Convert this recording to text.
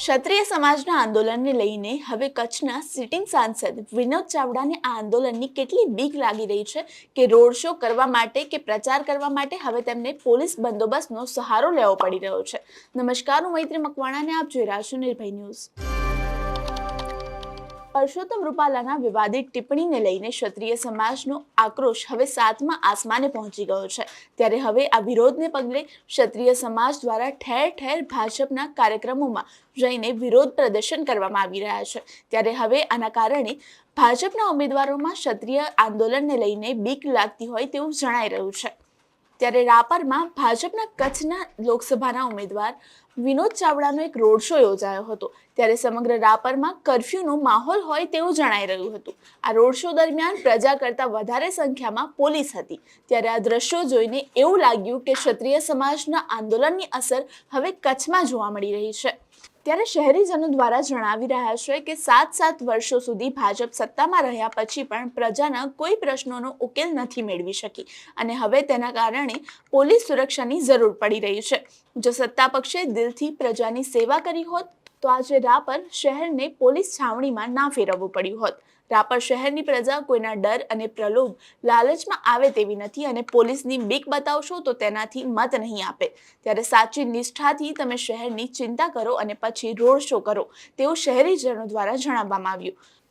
ક્ષત્રિય સમાજના આંદોલનને લઈને હવે કચ્છના સિટિંગ સાંસદ વિનોદ ચાવડાને આ આંદોલનની કેટલી બીક લાગી રહી છે કે રોડ શો કરવા માટે કે પ્રચાર કરવા માટે હવે તેમને પોલીસ બંદોબસ્તનો સહારો લેવો પડી રહ્યો છે. નમસ્કાર, હું મૈત્રી મકવાણાને આપ જોઈ રહ્યા છો નિર્ભય ન્યૂઝ. પરસોત્તમ રૂપાલાના વિવાદિત ટિપ્પણીને લઈને ક્ષત્રિય સમાજનો આક્રોશ હવે સાતમા આસમાને પહોંચી ગયો છે. ત્યારે હવે આ વિરોધને પગલે ક્ષત્રિય સમાજ દ્વારા ઠેર ઠેર ભાજપના કાર્યક્રમોમાં જઈને વિરોધ પ્રદર્શન કરવામાં આવી રહ્યા છે. ત્યારે હવે આના કારણે ભાજપના ઉમેદવારોમાં ક્ષત્રિય આંદોલનને લઈને બીક લાગતી હોય તેવું જણાઈ રહ્યું છે. ત્યારે રાપરમાં ભાજપના કચ્છના લોકસભાના ઉમેદવાર વિનોદ ચાવડાનો એક રોડ શો યોજાયો હતો. ત્યારે સમગ્ર રાપરમાં કર્ફ્યુનો માહોલ હોય તેવું જણાઈ રહ્યું હતું. આ રોડ શો દરમિયાન પ્રજા કરતાં વધારે સંખ્યામાં પોલીસ હતી. ત્યારે આ દ્રશ્યો જોઈને એવું લાગ્યું કે ક્ષત્રિય સમાજના આંદોલનની અસર હવે કચ્છમાં જોવા મળી રહી છે. ત્યારે શહેરીજનો દ્વારા જણાવી રહ્યા છે કે સાત સાત વર્ષો સુધી ભાજપ સત્તામાં રહ્યા પછી પણ પ્રજાના કોઈ પ્રશ્નોનો ઉકેલ નથી મેળવી શકી. અને હવે તેના કારણે પોલીસ સુરક્ષાની જરૂર પડી રહી છે. જો સત્તા પક્ષે દિલથી પ્રજાની સેવા કરી હોત તો આજે રાપર શહેરને પોલીસ છાવણીમાં ના ફેરવવું પડ્યું હોત. રાપર શહેરની પ્રજા કોઈના ડર અને પ્રલોભ લાલચમાં આવે તેવી નથી અને પોલીસની બીક બતાવશો તો તેનાથી મત નહીં આપે. ત્યારે સાચી નિષ્ઠાથી તમે શહેરની ચિંતા કરો અને પછી રોડ શો કરો, તેવું શહેરીજનો દ્વારા જણાવવામાં આવ્યું.